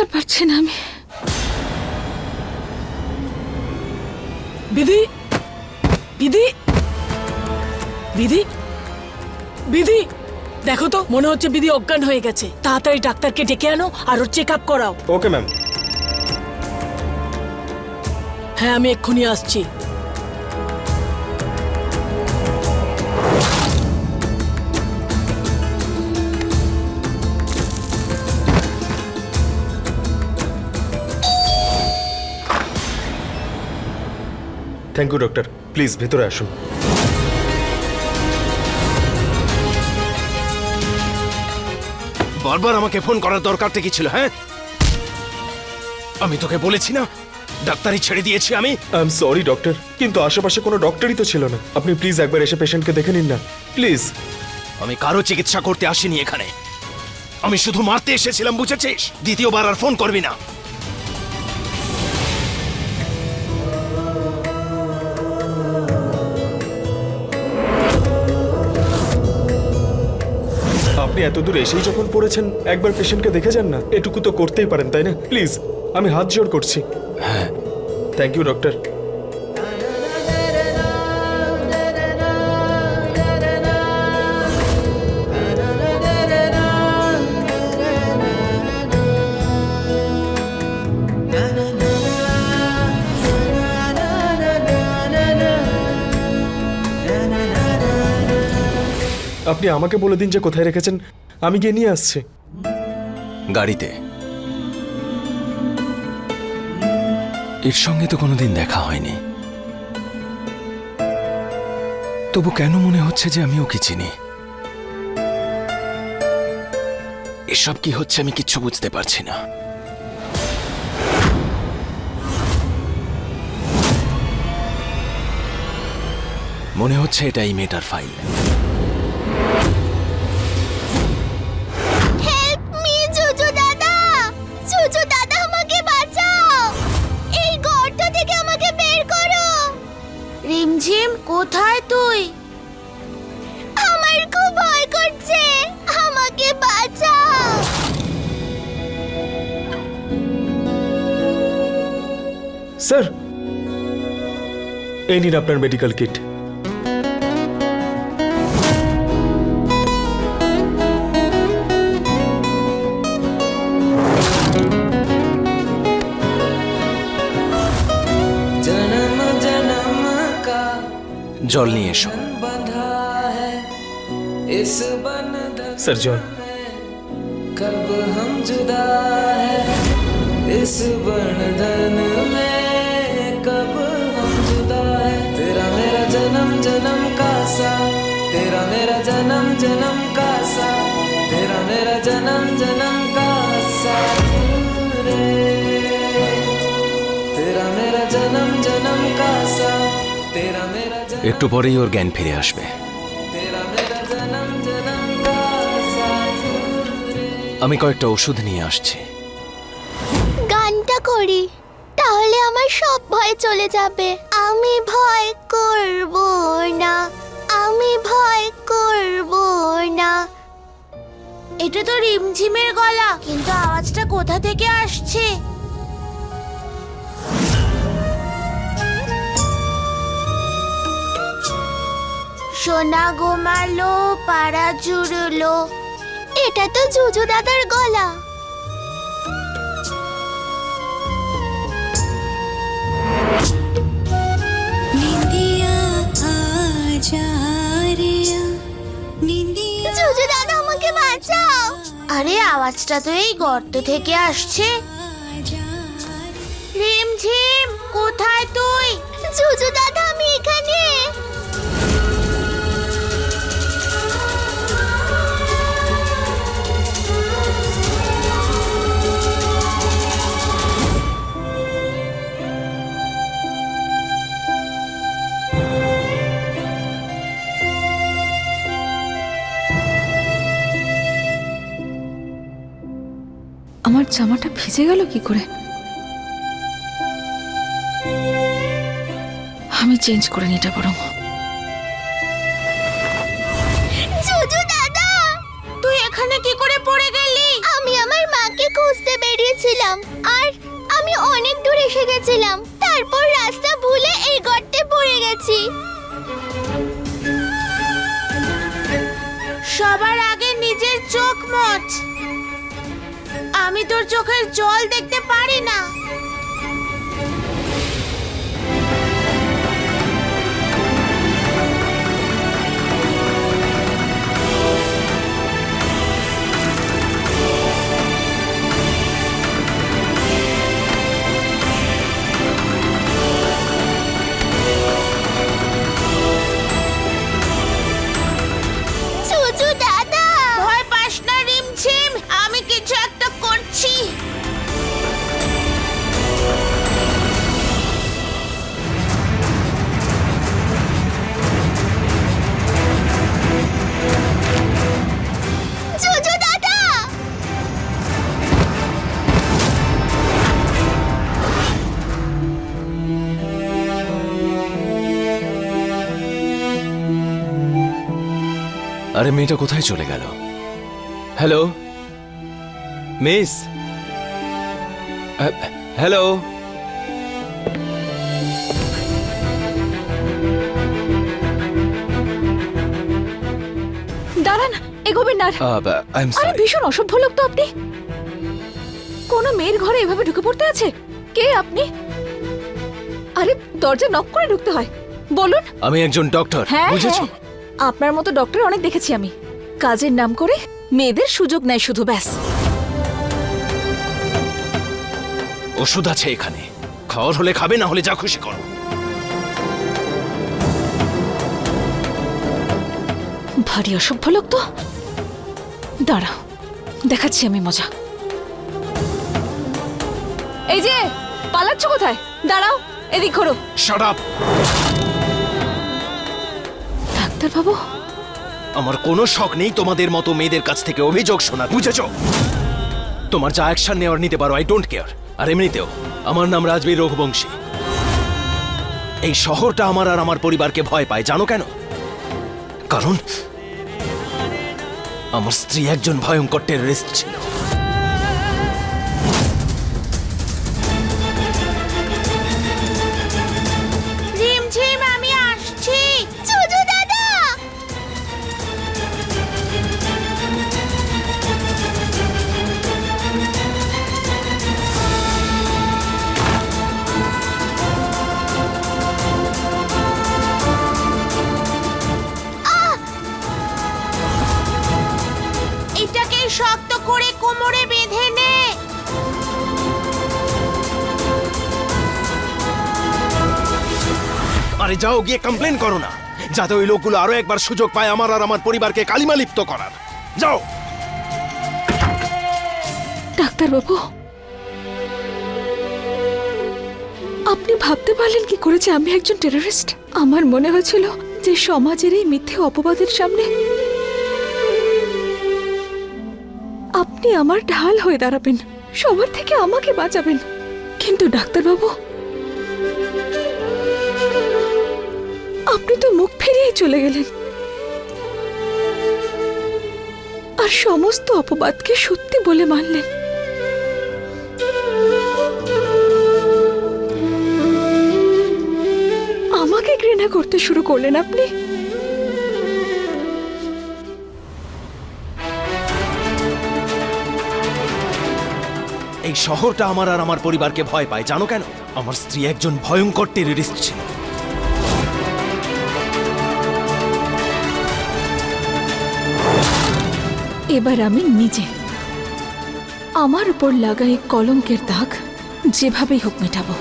আর পারছি না আমি। বিধি? বিধি? বিধি? বিধি? দেখো তো মনে হচ্ছে বিধি অজ্ঞান হয়ে গেছে। তাড়াতাড়ি ডাক্তারকে ডেকে আনো আর ওর চেক আপ করাও। Okay ma'am. হ্যাঁ আমি এক্ষুনি আসছি। থ্যাংক ইউ ডক্টর প্লিজ ভেতরে আসুন। বারবার আমাকে ফোন করার দরকারটা কি ছিল হ্যাঁ? আমি তোকে বলেছি না ডাক্তারি ছেড়ে দিয়েছি আমি। আই এম সরি ডক্টর কিন্তু আশেপাশে কোনো ডক্টরই তো ছিল না। আপনি প্লিজ একবার এসে পেশেন্টকে দেখে নিন না। প্লিজ আমি কারও চিকিৎসা করতে আসিনি এখানে। আমি শুধু মারতে এসেছিলাম বুঝেছিস? দ্বিতীয়বার আর ফোন করবি না। আপনি এত দূর এসেই যখন পড়েছেন একবার পেশেন্টকে দেখে যান না? এটুকু তো করতেই পারেন তাই না? প্লিজ আমি হাত জোর করছি। হ্যাঁ। থ্যাংক ইউ ডক্টর আপনি আমাকে বলে দিন যে কোথায় রেখেছেন, আমি গিয়ে নিয়ে আসছি। গাড়িতে। এর সঙ্গে তো কোনোদিন দেখা হয়নি। তবু কেন মনে হচ্ছে যে আমি ওকে চিনি? এসব কি হচ্ছে আমি কিচ্ছু বুঝতে পারছি না। মনে হচ্ছে এটাই এই মেয়েটার ফাইল। স্যার এই নিন আপনার মেডিকেল কিট जन्म जन्म का জল নিয়ে এসো बंधा है इस बंधन স্যার জল कब हम जुदा है इस बंधन একটু পরেই ওর জ্ঞান ফিরে আসবে। আমি কয়েকটা ওষুধ নিয়ে আসছি। গানটা করি তাহলে আমার সব ভয় চলে যাবে। আমি ভয় করব না আমি ভয় করব না। এটা তো রিমঝিমের গলা, কিন্তু আওয়াজটা কোথা থেকে আসছে? সোনা গোমালো, পাড়া জুড়লো। এটা তো জুজু দাদার গলা। বাঁচাও আরে, আওয়াজটা তো এই গর্ত থেকে আসছে। রিমঝিম, কোথায় তুই? জুজু দাদা, আমি এখানে জামাটা ভিজে গেল কি করে? আমি চেঞ্জ করে নিটা বরং। দাদা! তুই এখানে কি করে পড়ে গেলি? আমি আমার মাকে খুঁজতে বেরিয়েছি যাচ্ছিলাম আর আমি অনেক দূর এসে গেছিলাম। তারপর রাস্তা ভুলে এই গর্তে পড়ে গেছি। সবার আগে নিজের চোখ মোচ আমি তোর চোখের জল দেখতে পারি না। আরে মেয়েটা কোথায় চলে গেল? হ্যালো মিস হ্যালো দাঁড়ান এগোবেন না আর। এম আরে ভীষণ অসভ্য লোক তো আপনি। কোন মেয়ের ঘরে এভাবে ঢুকে পড়তে আছে? কে আপনি? আরে দরজা নক করে ঢুকতে হয়। বলুন। আমি একজন ডক্টর হ্যাঁ বুঝেছ? হ্যাঁ। আপনার মতো ডক্টর অনেক দেখেছি আমি। কাজের নাম করে মেয়েদের সুযোগ নেয় শুধু ব্যাস। ওষুধ আছে এখানে। খাওয়ার হলে খাবে না হলে যা খুশি করো। ভারী অসভ্য লোক তো। দাঁড়াও দেখাচ্ছি আমি মজা। এই যে পালাচ্ছ কোথায়? দাঁড়াও এদিক ঘোরো। শাট আপ ডাক্তার বাবু আমার কোনো শখ নেই তোমাদের মতো মেয়েদের কাছ থেকে অভিযোগ শোনা বুঝেছ? তোমার যা অ্যাকশন নেওয়ার নিতে পারো আই ডোন্ট কেয়ার আর এমনিতেও, আমার নাম রাজবীর রঘুবংশী। এই শহরটা আমার আর আমার পরিবারকে ভয় পায়, জানো কেন? কারণ, আমার স্ত্রী একজন ভয়ঙ্কর টেররিস্ট ছিল। আরে যাও, গিয়ে কমপ্লেন করো না। যাতে ওই লোকগুলো আরও একবার সুযোগ পায় আমার আর আমার পরিবারকে কালিমালিপ্ত করার। যাও। ডাক্তার বাবু আপনি ভাবতে পারলেন কি করেছে? আমি একজন টেররিস্ট আমার মনে হয়েছিল যে সমাজের এই মিথ্যে অপবাদের সামনে আপনি আমার ঢাল হয়ে দাঁড়াবেন। সবার থেকে আমাকে বাঁচাবেন। কিন্তু ডাক্তারবাবু আপনি তো মুখ ফিরিয়ে চলে গেলেন। আর সমস্ত অপবাদকে সত্যি বলে মানলেন। আমাকে ঘৃণা করতে শুরু করলেন আপনি। এই শহরটা আমার আর আমার পরিবারকে ভয় পায়, জানো কেন? আমার স্ত্রী একজন ভয়ঙ্কর টেররিস্ট ছিল। এবার আমি নিজে। আমার উপর লাগা এই কলঙ্কের দাগ যেভাবেই হোক মেটাবো।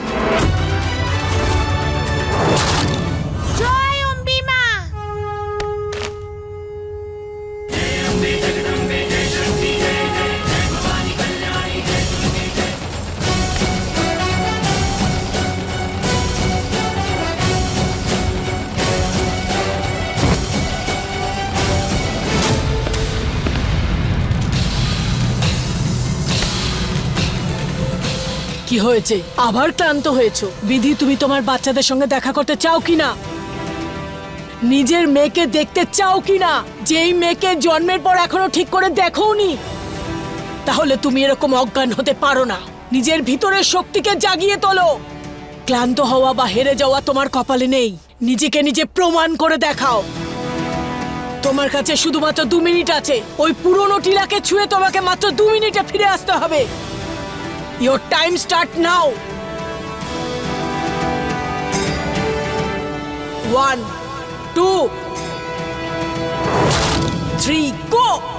হয়েছে। আবার ক্লান্ত হয়েছো। বিধি, তুমি তোমার বাচ্চাদের সঙ্গে দেখা করতে চাও কি না নিজের মেয়েকে দেখতে চাও কি না যেই মেয়েকে জন্মের পর এখনও ঠিক করে দেখোনি? তাহলে তুমি এরকম অজ্ঞান হতে পারো না। নিজের ভিতরের শক্তিকে জাগিয়ে তোলো। ক্লান্ত হওয়া বা হেরে যাওয়া তোমার কপালে নেই। নিজেকে নিজে প্রমাণ করে দেখাও। তোমার কাছে শুধুমাত্র দু মিনিট আছে। ওই পুরনো টিলাকে ছুঁয়ে তোমাকে মাত্র দু মিনিটে ফিরে আসতে হবে। Your time start now. One, two, three, go!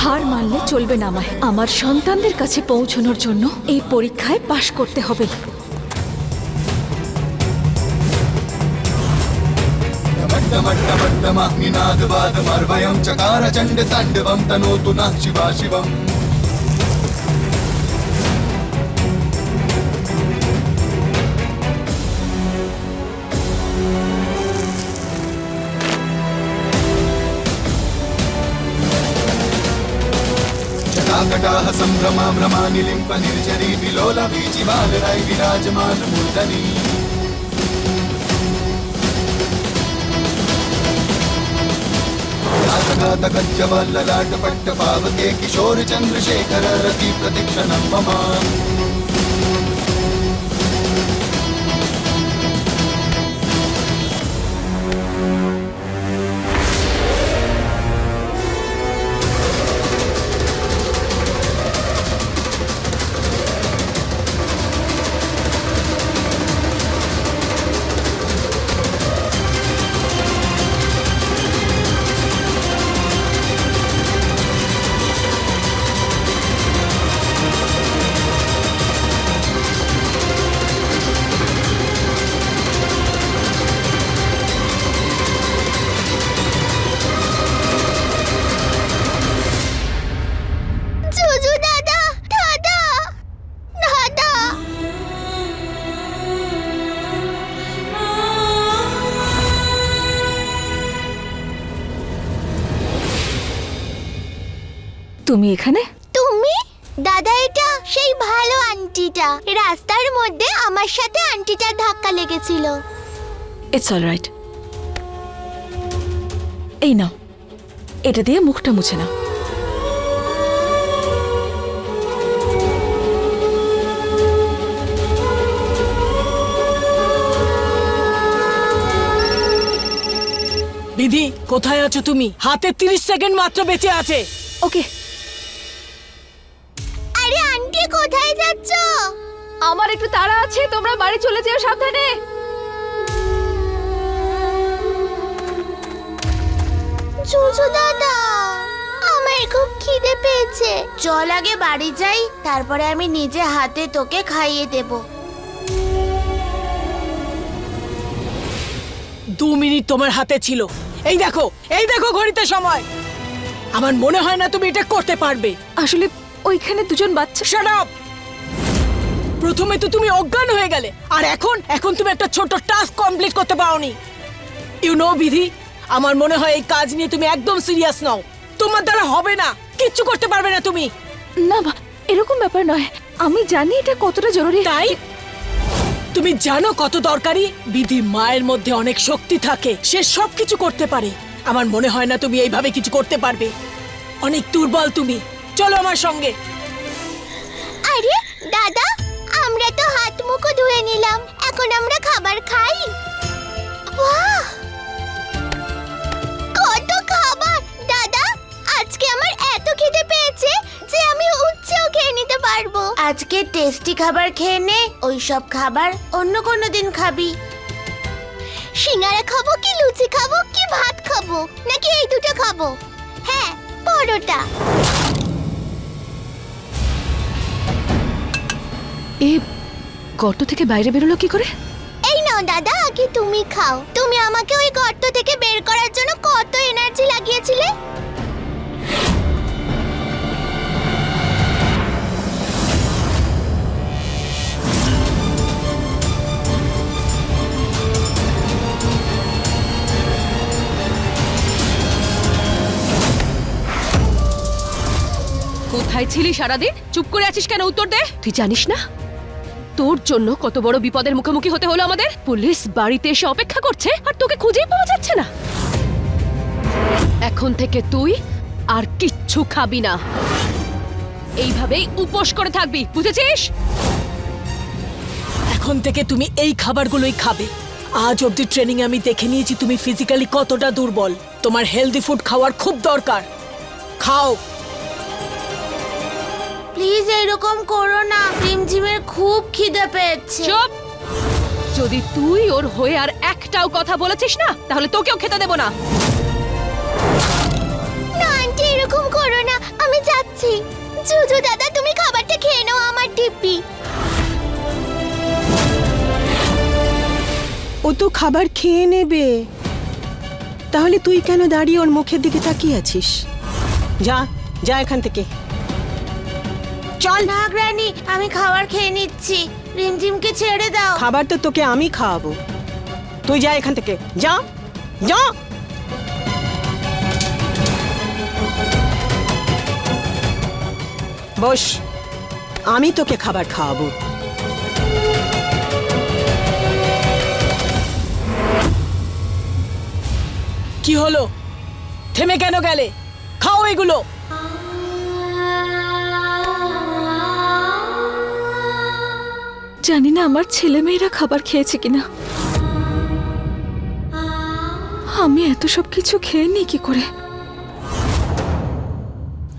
হার মানলে চলবে না আমায় আমার সন্তানদের কাছে পৌঁছানোর জন্য এই পরীক্ষায় পাশ করতে হবে निनादवादमर्वयं चकार चण्डताण्डवं तनोतु नः शिवा शिवम् ఉత్సాహ సంభ్రమాభ్రమా నిలింప నిర్జరీ విలోల వీచి బాలరై విరాజమాన మూర్ధని. రాతగాత గజ్జవల్ల లాట పట్ట పావకే కిశోర చంద్రశేఖర రతి ప్రతిక్షణం మమా. তুমি এখানে? তুমি? দাদা এটা সেই ভালো আন্টিটা। রাস্তার মধ্যে আমার সাথে আন্টিটার ধাক্কা লেগেছিল। ইটস অল রাইট এই নাও। এটা দিয়ে মুখটা মুছে নাও। বিধি কোথায় আছো তুমি? হাতে তিরিশ সেকেন্ড মাত্র বেঁচে আছে। ওকে চলে যেও সাবধানে। জুজু দাদা আমার খুব খিদে পেয়েছে। চল আগে বাড়ি যাই তারপরে আমি নিজে হাতে তোকে খাইয়ে দেব। দু মিনিট তোমার হাতে ছিল। এই দেখো এই দেখো ঘড়িতে সময়। আমার মনে হয় না তুমি এটা করতে পারবে। আসলে ওইখানে দুজন বাচ্চা শাট আপ প্রথমে তো তুমি অজ্ঞান হয়ে গেলে আর এখন এখন তুমি একটা ছোট টাস্ক কমপ্লিট করতে পারোনি। ইউ নো বিধি আমার মনে হয় এই কাজ নিয়ে তুমি একদম সিরিয়াস নাও। তোমার দ্বারা হবে না কিচ্ছু করতে পারবে না তুমি। না বা এরকম ব্যাপার নয়। আমি জানি এটা কতটা জরুরি। তাই? তুমি জানো কত দরকারি? বিধি মায়ের মধ্যে অনেক শক্তি থাকে সে সব কিছু করতে পারে। আমার মনে হয় না তুমি এইভাবে কিছু করতে পারবে। অনেক দুর্বল তুমি। চলো আমার সঙ্গে। আরে দাদা আমরা তো হাত মুখো ধুয়ে নিলাম। এখন আমরা খাবার খাই। বাহ কত খাবার! দাদা আজকে আমার এত খিদে পেয়েছে যে আমি উচ্ছেও খেয়ে নিতে পারব। আজকে টেস্টি খাবার খেয়ে নে ওই সব খাবার অন্য কোনো দিন খাবি। সিঙ্গারা খাব কি লুচি খাব কি ভাত খাব? নাকি এই দুটো খাব? হ্যাঁ পরোটা। এ গর্ত থেকে বাইরে বেরোলো কি করে? এই নাও দাদা আগে তুমি খাও। তুমি আমাকে ওই গর্ত থেকে বের করার জন্য কত এনার্জি লাগিয়েছিলে? কোথায় ছিলি সারাদিন? চুপ করে আছিস কেন উত্তর দে। তুই জানিস না? তোর জন্য কত বড় বিপদের মুখোমুখি হতে হলো আমাদের? পুলিশ বাড়িতে এসে অপেক্ষা করছে, আর তোকে খুঁজেই পাওয়া যাচ্ছে না। এখন থেকে তুই আর কিচ্ছু খাবি না। এইভাবেই উপোস করে থাকবি, বুঝেছিস? এখন থেকে তুমি এই খাবারগুলোই খাবে। আজ অবধি ট্রেনিং আমি দেখে নিয়েছি তুমি ফিজিক্যালি কতটা দুর্বল। তোমার হেলদি ফুড খাওয়ার খুব দরকার। খাও। প্লিজ এরকম করো না। রিমঝিমের খুব খিদে পেয়েছে। চুপ! যদি তুই ওর হয়ে আর একটাও কথা বলেছিস না তাহলে তোকেও খেতে দেব না। না আন্টি এরকম করো না। আমি যাচ্ছি। জুজু দাদা তুমি খাবারটা খেয়ে নাও আমার দিব্যি ও তো খাবার খেয়ে নেবে। তাহলে তুই কেন দাঁড়িয়ে ওর মুখের দিকে তাকিয়ে আছিস? যা যা এখান থেকে। চল না, গ্র্যানি, আমি খাবার খেয়ে নিচ্ছি। রিমঝিমকে ছেড়ে দাও। খাবার তো তোকে আমি খাওয়াবো। তুই যা এখান থেকে। যা যা। বস, আমি তোকে খাবার খাওয়াবো। কি হলো? থেমে কেন গেলে? খাও এগুলো। জানি না আমার ছেলেমেয়েরা খাবার খেয়েছে কিনা। আমি এত সব কিছু খেয়ে নি কি করে?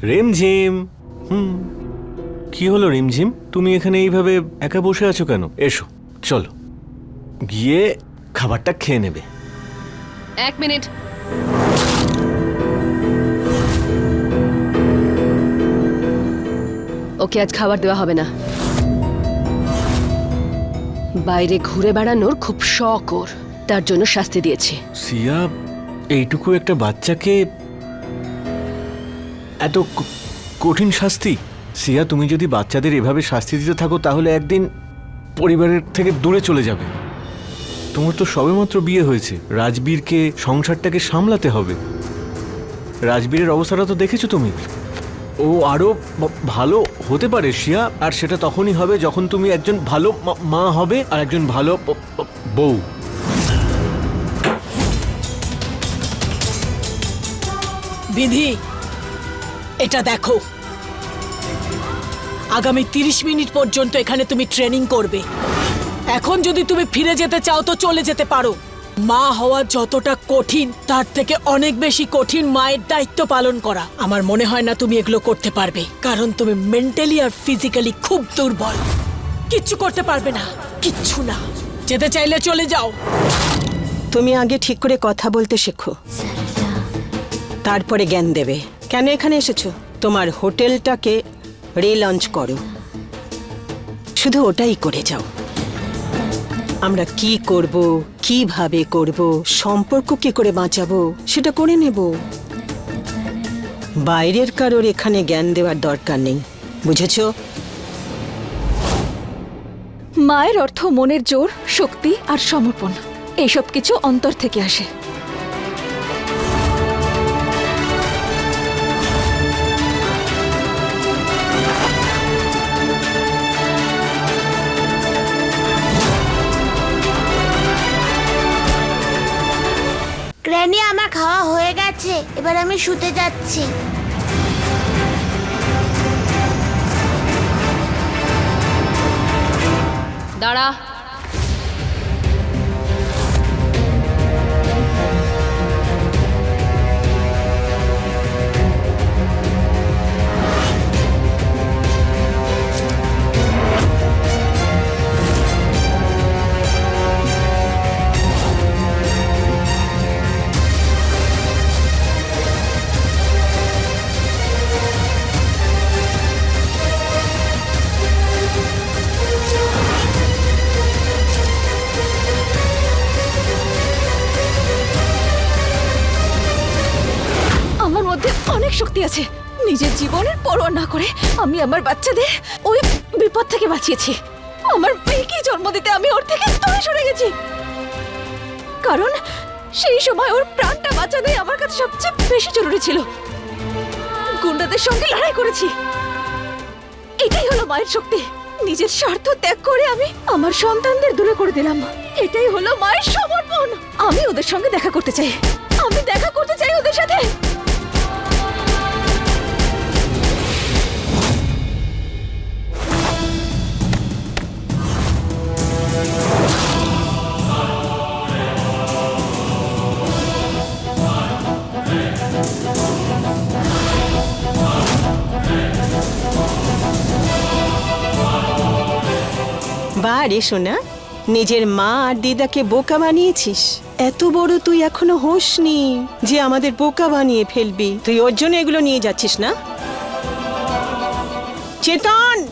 রিমঝিম। হুম। কি হলো রিমঝিম? তুমি এখানে এইভাবে একা বসে আছো কেন? এসো চলো। গিয়ে খাবারটা খেয়ে নেবে। এক মিনিট। ওকে আজ খাবার দেওয়া হবে না। বাইরে ঘুরে বেড়ানোর খুব শখ ওর। তার জন্য শাস্তি দিয়েছি। সিয়া, এইটুকু একটা বাচ্চাকে এত কঠিন শাস্তি? সিয়া, তুমি যদি বাচ্চাদের এভাবে শাস্তি দিতে থাকো, তাহলে একদিন পরিবারের থেকে দূরে চলে যাবে। তোমার তো সবেমাত্র বিয়ে হয়েছে। রাজবীরকে, সংসারটাকে সামলাতে হবে। রাজবীরের অবস্থাটা তো দেখেছ তুমি? ও আরও ভ- ভালো হতে পারে, শিয়া। আর সেটা তখনই হবে যখন তুমি একজন ভালো মা- হবে আর একজন ভালো বউ। বিধি, এটা দেখো। আগামী তিরিশ মিনিট পর্যন্ত এখানে তুমি ট্রেনিং করবে। এখন যদি তুমি ফিরে যেতে চাও তো চলে যেতে পারো। মা হওয়া যতটা কঠিন, তার থেকে অনেক বেশি কঠিন মায়ের দায়িত্ব পালন করা। আমার মনে হয় না তুমি এগুলো করতে পারবে, কারণ তুমি মেন্টালি আর ফিজিক্যালি খুব দুর্বল। কিচ্ছু করতে পারবে না, কিচ্ছু না। যেতে চাইলে চলে যাও। তুমি আগে ঠিক করে কথা বলতে শেখো। তারপরে জ্ঞান দেবে। কেন এখানে এসেছ? তোমার হোটেলটাকে রিলঞ্চ করো। শুধু ওটাই করে যাও। আমরা কি করব, কীভাবে করব, সম্পর্ক কি করে বাঁচাবো, সেটা করে নেব। বাইরের কারোর এখানে জ্ঞান দেওয়ার দরকার নেই, বুঝেছ? মায়ের অর্থ মনের জোর, শক্তি আর সমর্পণ এইসব কিছু অন্তর থেকে আসে। খাওয়া হয়ে গেছে এবার আমি শুতে যাচ্ছি। শক্তি আছে। নিজের জীবনের পরোয়া না করে আমি আমার বাচ্চাদের ওই বিপদ থেকে বাঁচিয়েছি। আমার মেয়েকে জন্ম দিতে আমি ওর থেকে দূরে সরে গেছি। কারণ সেই সময় ওর প্রাণটা বাঁচানোই আমার কাছে সবচেয়ে বেশি জরুরি ছিল। গুন্ডাদের সঙ্গে লড়াই করেছি। এটাই হলো মায়ের শক্তি। নিজের স্বার্থ ত্যাগ করে আমি আমার সন্তানদের দূরে করে দিলাম। এটাই হলো মায়ের সমর্পণ। আমি ওদের সঙ্গে দেখা করতে চাই। আমি দেখা করতে চাই ওদের সাথে। বা রে সোনা নিজের মা আর দিদাকে বোকা বানিয়েছিস। এত বড় তুই এখনও হোসনি যে আমাদের বোকা বানিয়ে ফেলবি। তুই ওর জন্য এগুলো নিয়ে যাচ্ছিস না? চেতন!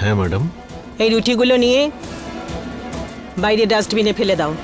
হ্যাঁ ম্যাডাম। এই রুটিগুলো নিয়ে বাইরে ডাস্টবিনে ফেলে দাও।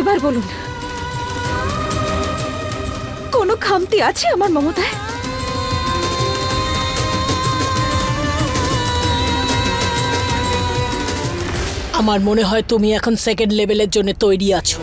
এবার বলুন কোনো আছে আমার মমতায়? আমার মনে হয় তুমি এখন সেকেন্ড লেভেলের জন্য তৈরি আছো।